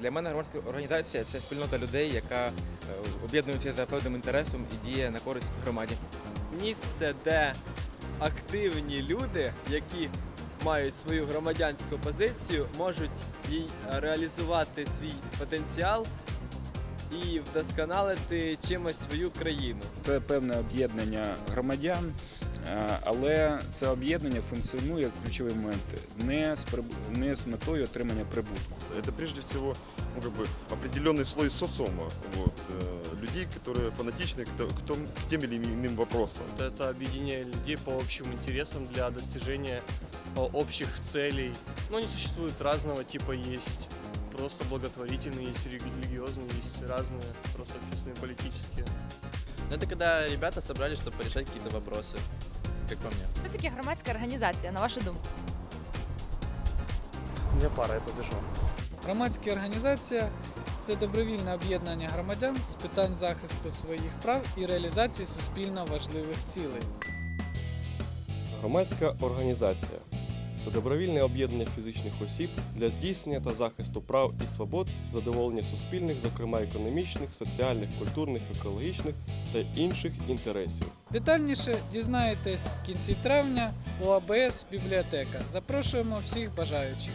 Для мене громадська організація це спільнота людей, яка е, об'єднується за певним інтересом і діє на користь громаді. Місце, де активні люди, які мають свою громадянську позицію, можуть їй реалізувати свій потенціал і вдосконалити чимось свою країну. Це певне об'єднання громадян, але це об'єднання функціонує як ключовий момент не з приб- не з метою отримання прибутку. Это прежде всего ну, как бы определенный слой социума, вот, э, людей, которые фанатичны к, то- к том- к тем или иным вопросам. Это объединяет людей по общим интересам для достижения о, общих целей. Но они существуют разного типа, есть просто благотворительные, есть религиозные, есть разные, просто общественные, политические. Ну, это когда ребята собрались, чтобы порешать какие-то вопросы, как по мне. Що таке громадська організація, на вашу думку? У меня пара, я побежал. Громадська організація це добровільне об'єднання громадян з питань захисту своїх прав і реалізації суспільно важливих цілей. Громадська організація це добровільне об'єднання фізичних осіб для здійснення та захисту прав і свобод, задоволення суспільних, зокрема економічних, соціальних, культурних, екологічних та інших інтересів. Детальніше дізнаєтесь в кінці травня у АБС бібліотека. Запрошуємо всіх бажаючих.